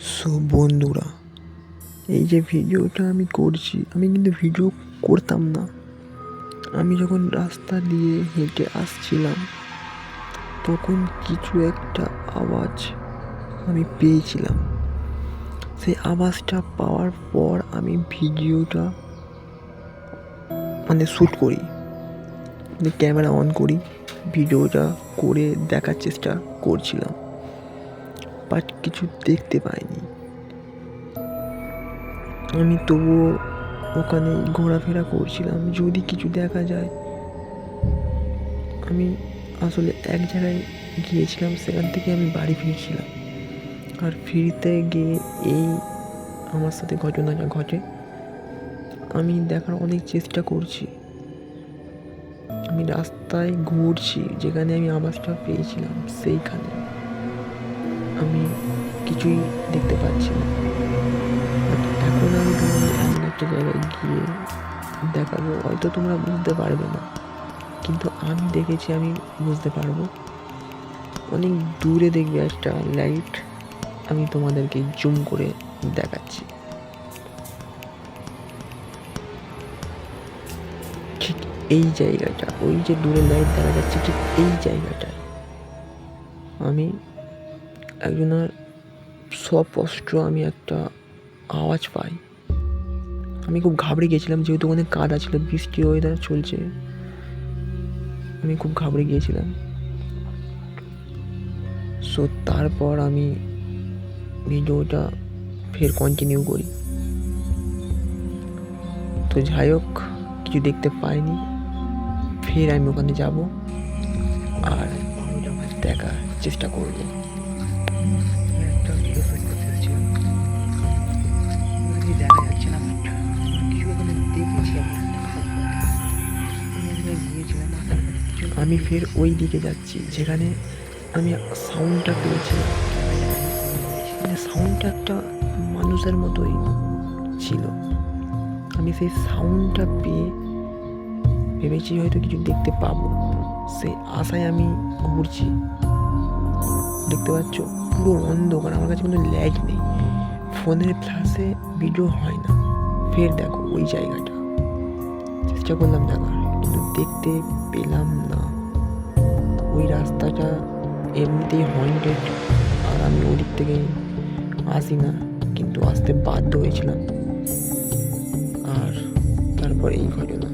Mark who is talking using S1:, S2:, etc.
S1: So বন্ধুরা, এই যে ভিডিওটা আমি করছি, আমি কিন্তু ভিডিও করতাম না। আমি যখন রাস্তা দিয়ে হেঁটে আসছিলাম, তখন কিছু একটা আওয়াজ আমি পেয়েছিলাম। সেই আওয়াজটা পাওয়ার পর আমি ভিডিওটা মানে শ্যুট করি মানে ক্যামেরা অন করি, ভিডিওটা করে দেখার চেষ্টা করছিলাম। বাট কিছু দেখতে পাইনি। আমি তবুও ওখানে ঘোরাফেরা করছিলাম। যদি কিছু দেখা যায়, আমি আসলে এক জায়গায় গিয়েছিলাম, সেখান থেকে আমি বাড়ি ফিরছিলাম। আর ফিরতে গিয়ে এই আমার সাথে ঘটনাটা ঘটে। আমি দেখার অনেক চেষ্টা করছি। আমি রাস্তায় ঘুরছি, যেখানে আমি আওয়াজটা পেয়েছিলাম, সেইখানে। আমি কিছুই দেখতে পাচ্ছি না। এখন আমি এমন একটা জায়গায় গিয়ে দেখাবো, হয়তো তোমরা বুঝতে পারবে না। কিন্তু আমি দেখেছি, আমি বুঝতে পারব। অনেক দূরে দেখবে একটা লাইট আমি তোমাদেরকে জুম করে দেখাচ্ছি। ঠিক এই জায়গাটা, ওই যে দূরে লাইট দেখা যাচ্ছে, ঠিক এই জায়গাটায়। আমি একজনের স্পষ্ট আমি একটা আওয়াজ পাই। আমি খুব ঘাবড়ে গিয়েছিলাম, যেহেতু ওখানে কাদা ছিল বৃষ্টি ওয়েদার চলছে। আমি খুব ঘাবড়ে গিয়েছিলাম। সো তারপর আমি ভিডিওটা ফের কন্টিনিউ করি। তো যাই হোক, কিছু দেখতে পাইনি। ফের আমি ওখানে যাব। আর দেখার চেষ্টা করব। আমি ফের ওই দিকে যাচ্ছি, যেখানে আমি সাউন্ডটা পেয়েছিলাম। মানে সাউন্ডটা একটা মানুষের মতোই ছিল। আমি সেই সাউন্ডটা পেয়ে ভেবেছি হয়তো কিছু দেখতে পাবো। সেই আশায় আমি ঘুরছি। দেখতে পাচ্ছ, পুরো অন্ধকার, আমার কাছে কোনো ল্যাগ নেই। ফোনের ফ্ল্যাশে ভিডিও হয় না। ফের দেখো ওই জায়গাটা। চেষ্টা করলাম দেখার। দেখতে পেলাম না। ওই রাস্তাটা এমনিতেই হন্টেড আর আমি ওদিক থেকে আসি না, কিন্তু আসতে বাধ্য হয়েছিলাম। আর তারপর এই ঘটনা।